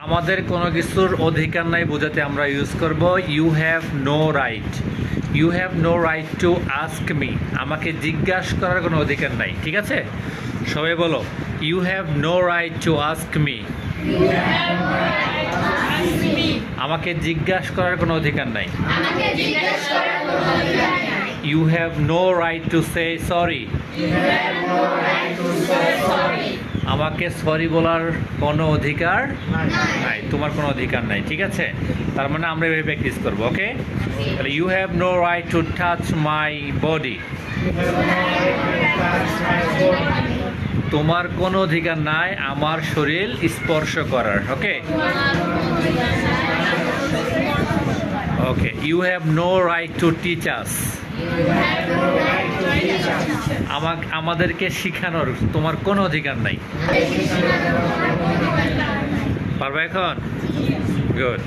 আমাদের কোনো কিছুর অধিকার নাই বোঝাতে আমরা ইউজ করব you have no right you have no right to ask me আমাকে জিজ্ঞাসা করার কোনো অধিকার নাই ঠিক আছে? সবাই বলো you have no right to ask me আমাকে জিজ্ঞাসা করার কোনো অধিকার নাই। আমাকে জিজ্ঞেস করার কোনো অধিকার নেই। You have no right to say sorry আমাকে সরি বলার কোনো অধিকার নাই। তোমার কোনো অধিকার নাই, ঠিক আছে? তার মানে আমরা এভাবে প্র্যাকটিস করব ওকে তাহলে you have no right to touch my body তোমার কোনো অধিকার নাই আমার শরীর স্পর্শ করার okay okay you have no right to teach us আমাকে আমাদেরকে শিখানোর তোমার কোনো অধিকার নাই। পারবে এখন? গুড